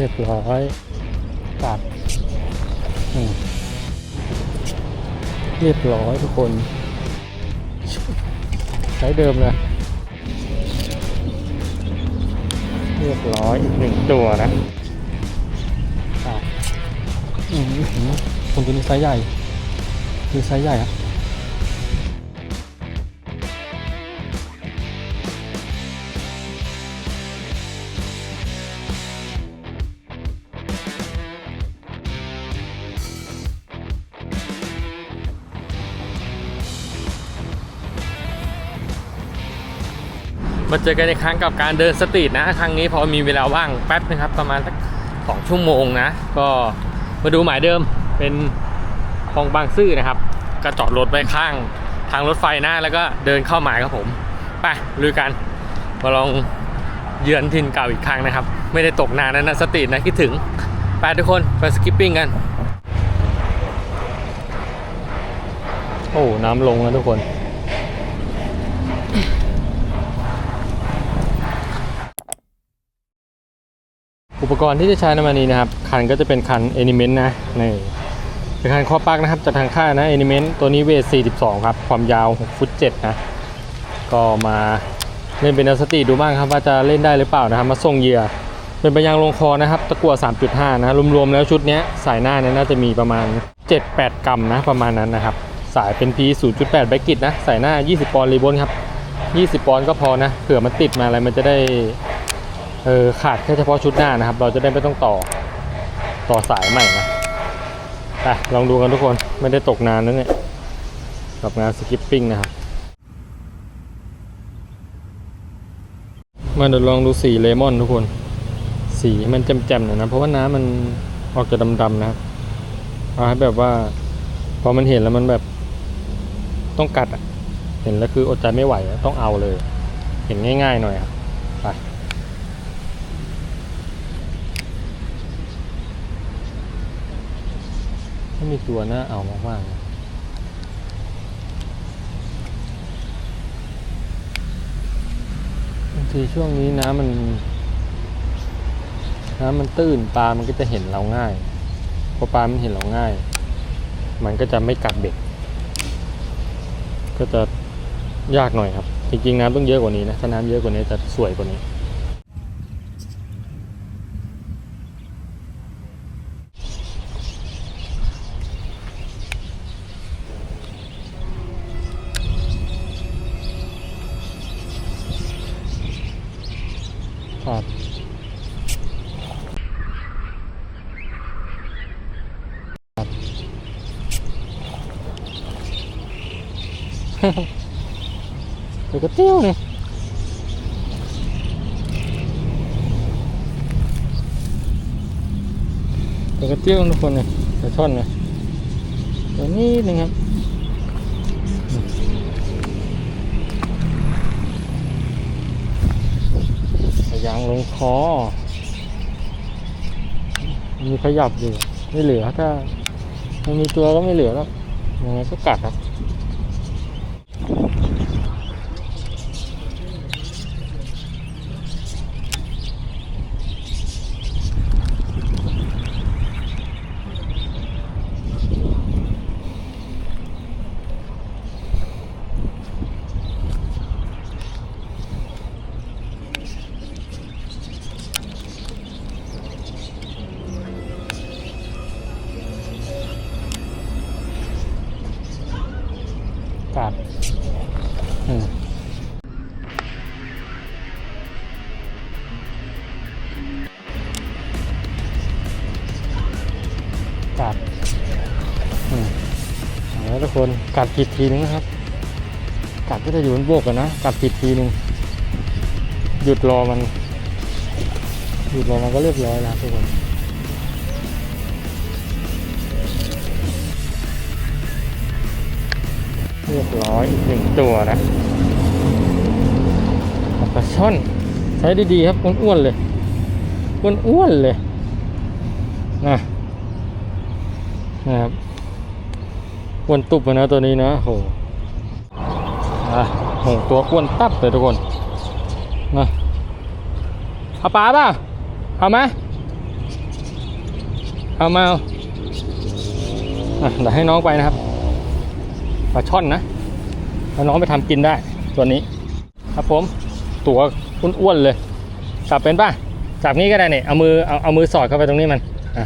เรียบร้อยตัดเรียบร้อยทุกคน ใช้เดิมเลยเรียบร้อยอีกหนึ่งตัวนะตัดอืมอื้อหือคนตัวนี้ไซส์ใหญ่คือไซส์ใหญ่ครับ มาเจอกันในครั้งกับการเดินสตรีทนะ ครั้งนี้พอมีเวลาว่างแป๊บนะครับ ประมาณสักสองชั่วโมงนะ ก็มาดูหมายเดิมเป็นคลองบางซื่อนะครับ ก็จอดรถไว้ข้างทางรถไฟนะแล้วก็เดินเข้าหมายครับผมไปลุยกันมาลองเยือนถิ่นเก่าอีกครั้งนะครับ ไม่ได้ตกนานนะนะสตรีทนะคิดถึงไปทุกคนไปสกิปปิ้งกันโอ้น้ำลงแล้วทุกคน อุปกรณ์ที่จะใช้ในวันนี้นะครับคันก็จะเป็นคัน Element นะนี่เป็นคันข้อปักนะครับจากทางค่ายนะ Element ตัวนี้เวท 42 ครับ ความยาว6ฟุต7นะก็มาเล่นเป็นนสตรีทดูบ้างครับว่าจะเล่นได้หรือเปล่านะครับ มาส่งเหยื่อเป็นปยางลงคอนะครับ ตะกั่ว3.5 นะรวมๆแล้วชุดนี้สายหน้าเนี่ยน่าจะมีประมาณ 7-8 กรัมนะประมาณนั้นนะครับ สายเป็น P 0.8แบกิตนะสายหน้า 20 ปอนด์รีโบนครับ 20 ปอนด์ก็พอนะเผื่อมันติดมาอะไรมันจะได้ เออขาดแค่เฉพาะชุดหน้านะครับ เราจะได้ไม่ต้องต่อต่อสายใหม่นะไปลองดูกันทุกคนไม่ได้ตกนานนะเนี่ยกับงานสกิปปิ้งนะครับมาเดี๋ยวลองดูสีเลมอนทุกคน สีมันแจ่มๆหน่อยนะ เพราะว่าน้ำมันออกจะดำๆนะครับเอาให้แบบว่า พอมันเห็นแล้วมันแบบต้องกัดอะเห็นแล้วคืออดใจไม่ไหวต้องเอาเลย เห็นง่ายๆหน่อยครับไป ถ้ามีตัวน่าเอามากๆนะบางทีช่วงนี้น้ำมัน น้ำมันตื้นปลา มันก็จะเห็นเราง่ายพอปลา มันเห็นเราง่าย มันก็จะไม่กัดเบ็ด ก็จะยากหน่อยครับ จริงๆน้ำต้องเยอะกว่านี้นะ ถ้าน้ำเยอะกว่านี้จะสวยกว่านี้ ครับเดี๋ยวก็เตี้ยวนี่เดี๋ยวก็เตี้ยวทุกคนเนี่ยปลาช่อนเนี่ยตัวนี้นึงครับ ยางลงคอ มีขยับอยู่ ไม่เหลือถ้ามันมีตัวก็ไม่เหลือแล้วยังไงก็กัดครับ กัดอืมกัดอืมเอาละทุกคนกัดผิดทีนึงนะครับ กัดก็จะอยู่บนโบกกันนะ กัดผิดทีนึง หยุดรอมัน หยุดรอมันก็เรียบร้อยแล้วทุกคน เรียบร้อยอีกหนึ่งตัวนะปลาช่อน ใช้ดีๆครับอ้วนๆเลยอ้วนๆเลยนะนะครับอ้วนตุบเลยนะตัวนี้นะโหอะโหตัวอ้วนตับเลยทุกคนนะเอาปลาป่ะเอาไหมเอามาเอาอะเดี๋ยวให้น้องไปนะครับ ปลาช่อนนะแล้วน้องไปทำกินได้ตัวนี้ ครับผมตัวอ้วนๆเลยจับเป็นป่ะจับนี้ก็ได้เนี่ยเอามือเอาเอามือสอดเข้าไปตรงนี้มันอะ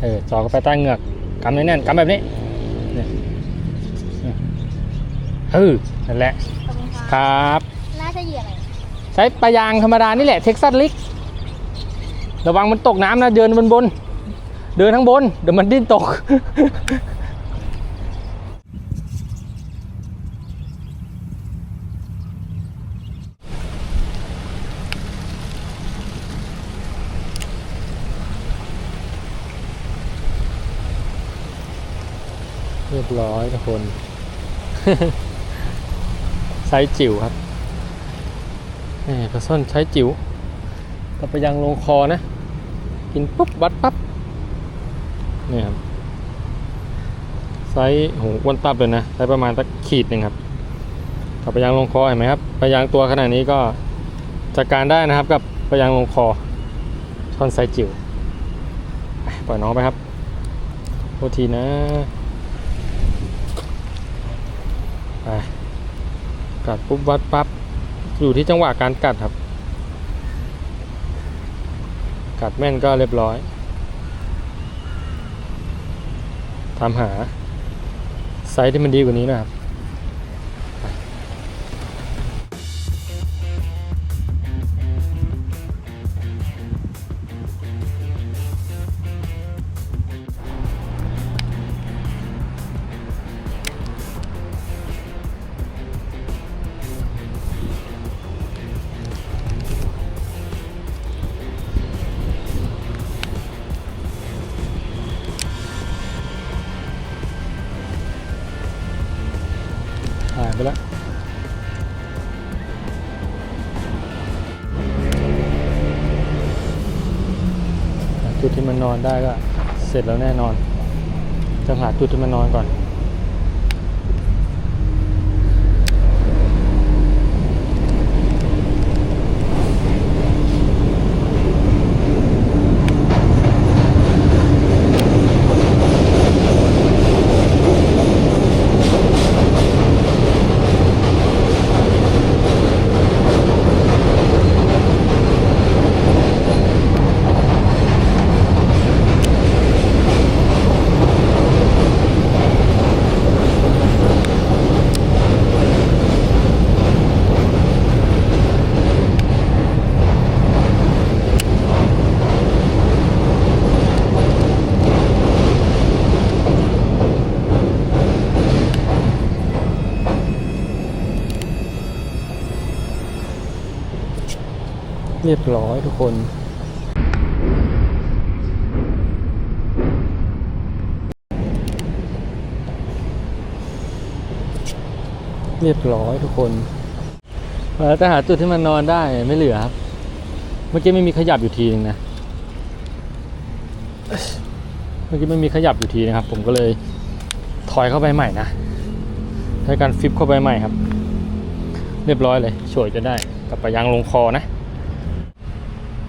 เออสอดเข้าไปใต้เหงือกกำแน่นๆกำแบบนี้เนี่ยเออนั่นแหละขอบคุณคค่ะรับน่าจะเหยื่ออะไรใช้ปลายางธรรมดานี่แหละเท็กซัสลิกระวังมันตกน้ำนะเดินบนบน เดินทั้งบน เดี๋ยวมันดิ้นตก เร้อยทุกคน ไซส์จิ๋วครับนี่ปลาส้นใช้จิ๋วก็ไปยังลงคอนะ กินปุ๊บวัดปั๊บนี่ครับไซส์โหอ้วนตับเลยนะไซส์ประมาณสักขีดหนึ่งครับกับไปยังลงคอเห็นไหมครับไปยังตัวขนาดนี้ก็จัดการได้นะครับกับไปยังลงคอช่อนไซจิ๋วปปล่อยน้องไปครับโทษทีนะไป กัดปุ๊บวัดปั๊บอยู่ที่จังหวะการกัดครับ กัดแม่นก็เรียบร้อยทำหาไซส์ที่มันดีกว่านี้นะครับ ที่มันนอนได้ก็เสร็จแล้วแน่นอนจะหาจุดที่มันนอนก่อน เรียบร้อยทุกคน เรียบร้อยทุกคนแล้วแต่หาจุดที่มันนอนได้ไม่เหลือครับ เมื่อกี้ไม่มีขยับอยู่ทีนึงนะ เมื่อกี้ไม่มีขยับอยู่ทีนะครับ ผมก็เลยถอยเข้าไปใหม่นะ ใช้การฟิปเข้าไปใหม่ครับ เรียบร้อยเลยโฉยจะได้กลับไปยางลงคอนะ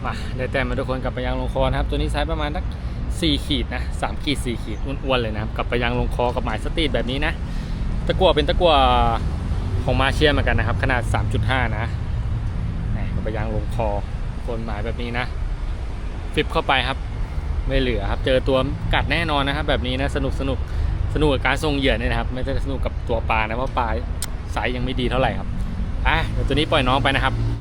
มาได้แต้มมาทุกคนกลับไปยางลงคอนะครับ ตัวนี้ไซส์ประมาณสักสี่ขีดนะสามขีดสี่ขีดอ้วนๆเลยนะครับกลับไปยางลงคอกับหมายสตรีทแบบนี้นะ ตะกั่วเป็นตะกั่วของมาเชียเหมือนกันนะครับ ขนาด 3.5 นะนี่กลับไปยางลงคอคนหมายแบบนี้นะฟิปเข้าไปครับ ไม่เหลือครับเจอตัวกัดแน่นอนนะครับ แบบนี้นะสนุกสนุกสนุกกับการส่งเหยื่อเนี่ยนะครับ ไม่ใช่สนุกกับตัวปลานะเพราะปลาไซส์ยังไม่ดีเท่าไหร่ครับอะเดี๋ยวตัวนี้ปล่อยน้องไปนะครับ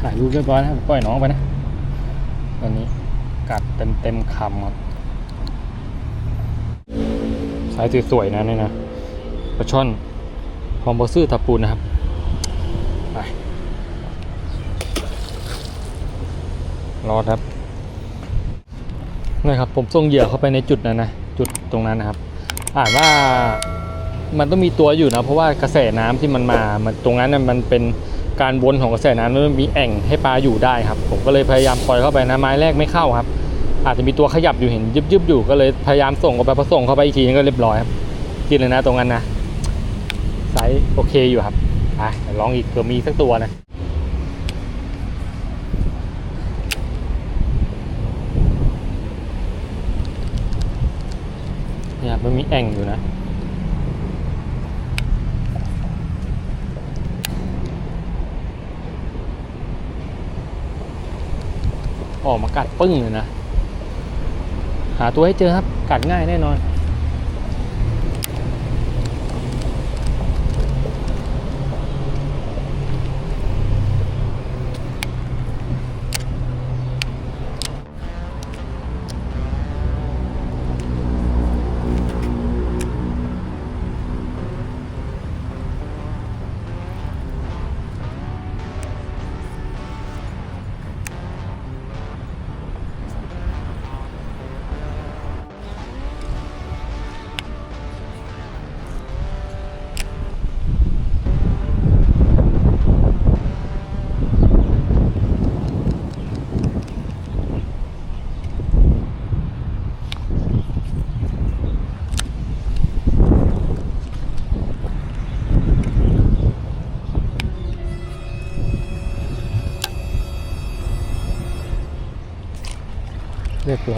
ถ่ายรูปเรียบร้อยแล้วปล่อยน้องไปนะตอนนี้กัดเต็มเต็มคำครับสายสวยๆนะเนี่ยนะปลาช่อนหอมบอซื่อทับปูนะครับไปรอครับนี่ครับผมส่งเหยื่อเข้าไปในจุดนั้นนะจุดตรงนั้นนะครับ อ่านว่ามันต้องมีตัวอยู่นะ เพราะว่ากระแสน้ำที่มันมามันตรงนั้นน่ะมันเป็น การวนของกระแสน้ำมันมีแอ่งให้ปลาอยู่ได้ครับ ผมก็เลยพยายามปล่อยเข้าไปนะไม้แรกไม่เข้าครับ อาจจะมีตัวขยับอยู่เห็นยึบยึบอยู่ก็เลยพยายามส่งออกไปพส่งเข้าไปอีกทีก็เรียบร้อยครับกินเลยนะตรงนั้นนะไซส์โอเคอยู่ครับอะลองอีกเผื่อมีสักตัวนะเนี่ยมันมีแอ่งอยู่นะ ออกมากัดปึ้งเลยนะ หาตัวให้เจอครับ กัดง่ายแน่นอน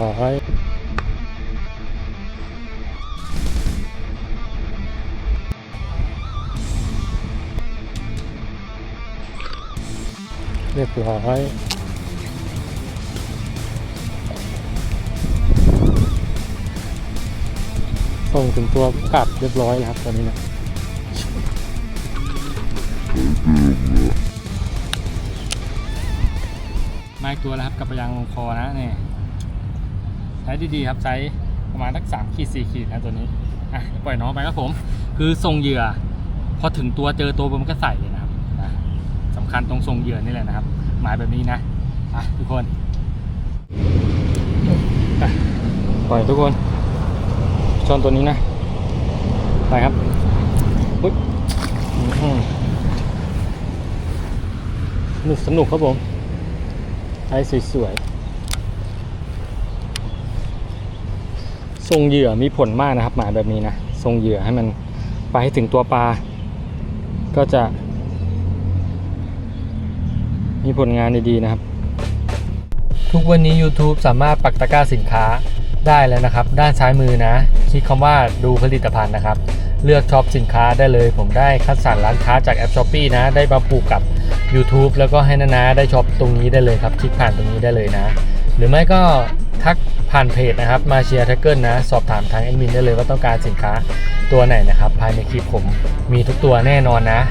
ร้อยเรียบร้อยส่งถึงตัวกลับเรียบร้อยแล้วครับตอนนี้นะมากตัวแล้วครับกับยางลงคอนะเนี่ย ใช้ดีๆครับไซส์ประมาณสักสามขีดสี่ขีดนะตัวนี้อะปล่อยน้องไปครับผม คือส่งเหยื่อ พอถึงตัวเจอตัวมันก็ใส่เลยนะครับอะสำคัญตรงส่งเหยื่อนี่แหละนะครับ หมายแบบนี้นะอะทุกคนปล่อยทุกคนชนตัวนี้นะไปครับอุ๊ยอื้อหือสนุกสนุกครับผมไซส์สวยๆ ทรงเหยื่อมีผลมากนะครับ หมายแบบนี้นะทรงเหยื่อให้มันไปให้ถึงตัวปลา ก็จะ มีผลงานดีๆนะครับ ทุกวันนี้ YouTube สามารถปักตะกร้าสินค้าได้แล้วนะครับ ด้านซ้ายมือนะ คลิกคำว่าดูผลิตภัณฑ์นะครับ เลือกช็อปสินค้าได้เลย ผมได้คัดสรรร้านค้าจากแอป s h อ p e e นะ ได้มาผูกกับ YouTube แล้วก็ให้นานาได้ช็อปตรงนี้ได้เลยครับ คลิกผ่านตรงนี้ได้เลยนะ หรือไม่ก็ทักผ่านเพจนะครับมาเชียร์ท็กเกิลนะ สอบถามทางแอดมินได้เลยว่าต้องการสินค้าตัวไหนนะครับ ภายในคลิปผมมีทุกตัวแน่นอนนะ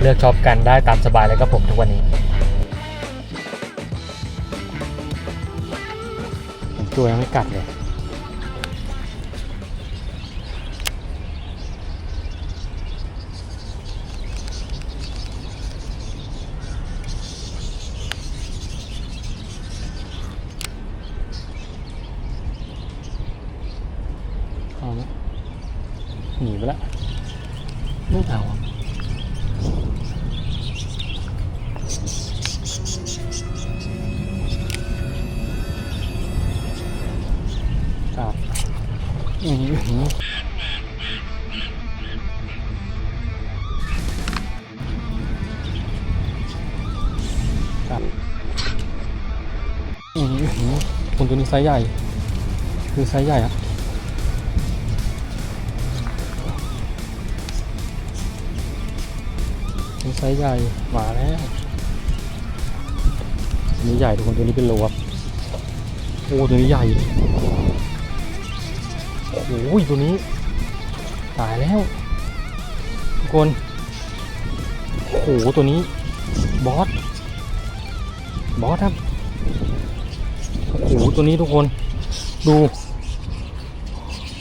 เลือกช็อปกันได้ตามสบายเลยครับผมทุกวันนี้ตัวยังไม่กัดเลย เอาละ หนีไปแล้วไม่เอาครับอือหือครับอือหือคนตัวนี้ไซส์ใหญ่ คือไซส์ใหญ่อะ ส์ใหญ่มาแล้วตัวนี้ใหญ่ทุกคนตัวนี้เป็นโลครับโอ้ตัวนี้ใหญ่โอ้ยตัวนี้ ตายแล้ว ทุกคนโอ้โหตัวนี้บอสบอสครับโอ้โหตัวนี้ทุกคน ดู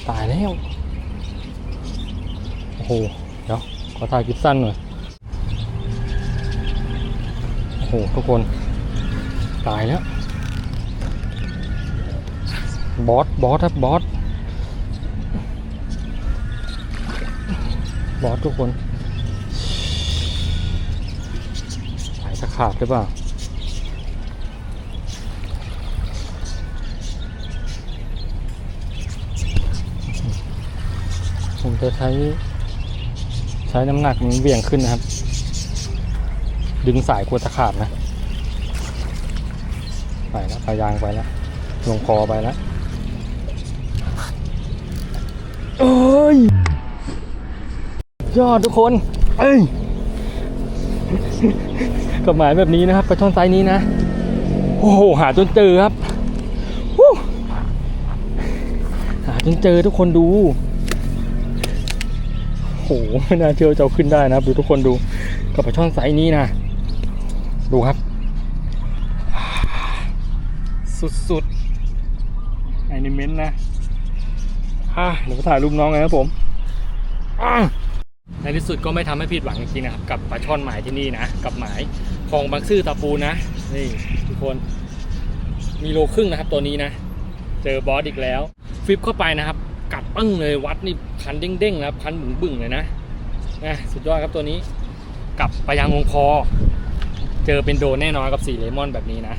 ตายแล้ว โอ้โห เดี๋ยว ขอถ่ายคลิปสั้นหน่อย โอ้โหทุกคน ตายแล้ว บอส บอสครับบอส บอสทุกคนสายจะขาดหรือเปล่าผมจะใช้ใช้น้ำหนักมันเหวี่ยงขึ้นนะครับ ดึงสายกลัวจะขาดนะ ไปแล้วปลายางไปแล้ว ลงคอไปแล้วโอ้ย ยอดทุกคน เอ้ยกับหมายแบบนี้นะครับปช่อนไซนี้นะ โอ้โห หาจนเจอครับหาจนเจอทุกคนดูโอ้โหไม่น่าเชื่อจะขึ้นได้นะครับ ดูทุกคนดูกับปลาช่อนไซส์นี้นะ ดูครับ สุดๆไอนิเมนต์นะอะเดี๋ยวไปถ่ายรูปน้องกันครับผมอะในที่สุดก็ไม่ทำให้ผิดหวังจริงๆนะครับ กับปลาช่อนหมายที่นี่นะ กับหมายคลองบางซื่อตาปูนะ นี่ทุกคน มีโลครึ่งนะครับตัวนี้นะ เจอบอสอีกแล้วฟลิปเข้าไปนะครับ กัดปั้งเลยวัดนี่คันเด้งๆนะครับคันบึ้งบึ้งๆเลยนะนะสุดยอดครับตัวนี้ กับปลายางวงคอ เจอเป็นโดนแน่นอนกับสีเลมอนแบบนี้นะ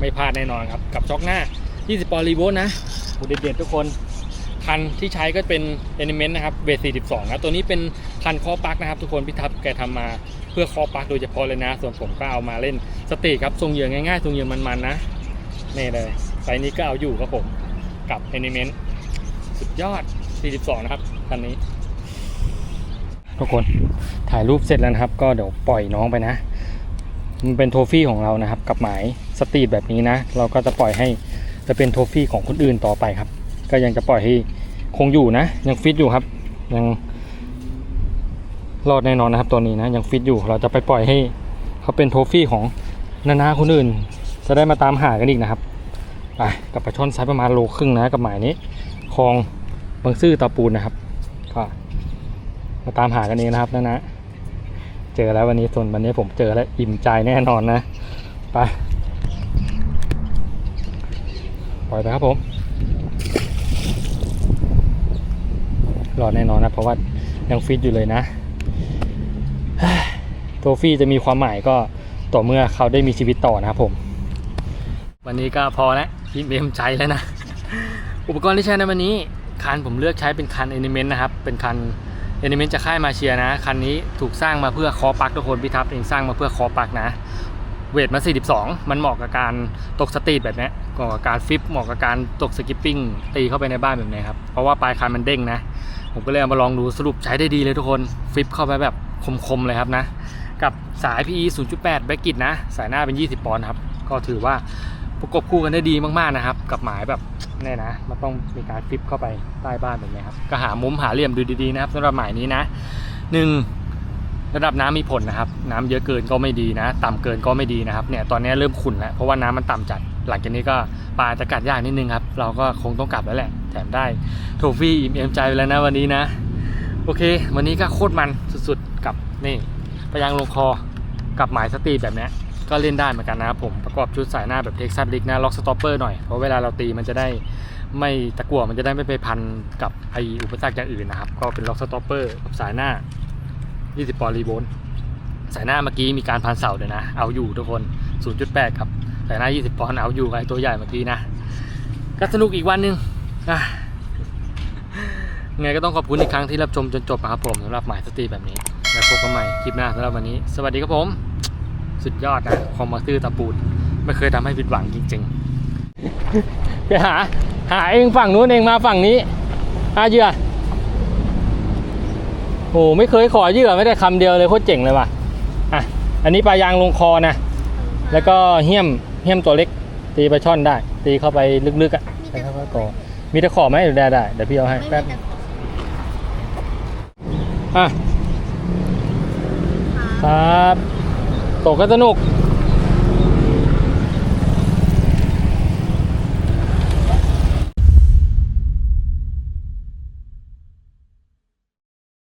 ไม่พลาดแน่นอนครับ กับช็อกหน้า 20 ปอนด์รีโวลนะโหเด็ดๆทุกคนคันที่ใช้ก็เป็นเอนิเมนต์นะครับเวท42นะตัวนี้เป็นคันคอปักนะครับ ทุกคนพี่ทับแกทำมาเพื่อคอปักโดยเฉพาะเลยนะ ส่วนผมก็เอามาเล่นสตรีครับทรงเหยื่อง่ายๆทรงเหยื่อมันๆนะนี่เลยไซนี้ก็เอาอยู่ครับผมกับเอนิเมนต์สุดยอด 42 นะครับคันนี้ ทุกคนถ่ายรูปเสร็จแล้วนะครับ ก็เดี๋ยวปล่อยน้องไปนะ มันเป็นโทฟี่ของเรานะครับ กับหมายสตรีทแบบนี้นะ เราก็จะปล่อยให้จะเป็นโทฟี่ของคนอื่นต่อไปครับ ก็ยังจะปล่อยให้คงอยู่นะ ยังฟิตอยู่ครับ ยังรอดแน่นอนนะครับตัวนี้นะยังฟิตอยู่ เราจะไปปล่อยให้เขาเป็นโทฟี่ของนานาคนอื่น จะได้มาตามหากันอีกนะครับไปกับปลาช่อนไซส์ประมาณโลครึ่งนะกับหมายนี้คลองบางซื่อตาปูนนะครับก็มาตามหากันเองนะครับนานะ เจอแล้ววันนี้ส่วนวันนี้ผมเจอแล้วอิ่มใจแน่นอนนะ ไป ปล่อยไปครับผมรอดแน่นอนนะ เพราะว่ายังฟิตอยู่เลยนะโทฟี่จะมีความหมายก็ต่อเมื่อเขาได้มีชีวิตต่อนะครับผม วันนี้ก็พอแล้วอิ่มเอมใจแล้วนะ อุปกรณ์ที่ใช้ในวันนี้คันผมเลือกใช้เป็นคันเอนิเมนต์นะครับ เป็นคัน เอนิเมนต์จะค่ายมาเชียนะ คันนี้ถูกสร้างมาเพื่อคอปักทุกคนพี่ทับเองสร้างมาเพื่อคอปักนะ เวทมา42 มันเหมาะกับการตกสตรีทแบบนี้เหมาะกับการฟิปเหมาะกับการตกสกิปปิ้งตีเข้าไปในบ้านแบบนี้ครับ เพราะว่าปลายคันมันเด้งนะ ผมก็เลยเอามาลองดูสรุปใช้ได้ดีเลยทุกคน ฟิปเข้าไปแบบคมๆเลยครับนะ กับสาย PE 0.8แบ็กกิตนะ สายหน้าเป็น 20 ปอนด์ครับ ก็ถือว่าประกบคู่กันได้ดีมากๆนะครับ กับหมายแบบ เนี่ยนะมันต้องมีการฟิปเข้าไปใต้บ้านแบบนี้ครับก็หามุมหาเหลี่ยมดูดีๆนะครับสำหรับหมายนี้นะหนึ่งระดับน้ำมีผลนะครับ น้ำเยอะเกินก็ไม่ดีนะ ต่ำเกินก็ไม่ดีนะครับเนี่ยตอนนี้เริ่มขุ่นแล้วเพราะว่าน้ำมันต่ำจัด หลังจากนี้ก็ปลาจะกัดยากนิดนึงครับ เราก็คงต้องกลับแล้วแหละ แถมได้โทฟี่อิ่มเอมใจไปแล้วนะวันนี้นะ โอเค วันนี้ก็โคตรมันสุดๆกับนี่ไปยางลงคอกับหมายสตรีทแบบนี้ ก็เล่นได้เหมือนกันนะครับผมประกอบชุดสายหน้าแบบเท็กซัสลิกนะล็อกสต็อปเปอร์หน่อย เพราะเวลาเราตีมันจะได้ไม่ตะกั่วมันจะได้ไม่ไปพันกับไออุปสรรคอย่างอื่นนะครับ ก็เป็นล็อกสต็อปเปอร์กับสายหน้า 20 ปอนด์รีโวล์สายหน้าเมื่อกี้มีการพันเสาด้วยนะ เอาอยู่ทุกคน 0.8 ครับ สายหน้า 20 ปอนด์เอาอยู่ไอ้ตัวใหญ่เมื่อกี้นะก็สนุกอีกวันนึงอะไงก็ต้องขอบคุณอีกครั้งที่รับชมจนจบนะครับผมสำหรับหมายสตรีแบบนี้ แล้วพบกันใหม่คลิปหน้าสำหรับวันนี้ สวัสดีครับผม สุดยอดนะคอมมาซื้อตะปูดไม่เคยทำให้ผิดหวังจริงๆไปหา หาเองฝั่งนู้นเองมาฝั่งนี้หาเหยื่อโอ้ไม่เคยขอเหยื่อไม่ได้คำเดียวเลยโคตรเจ๋งเลยว่ะอะอันนี้ปลายางลงคอนะแล้วก็เหี้ยมเหี้ยมตัวเล็ก ตีปลาช่อนได้ ตีเข้าไปลึกๆอะใช้เข้าไปก่อมีตะขอไหมเดี๋ยวได้ได้เดี๋ยวพี่เอาให้ไม่แป๊บมีอะแต่ครับ ตกก็สนุก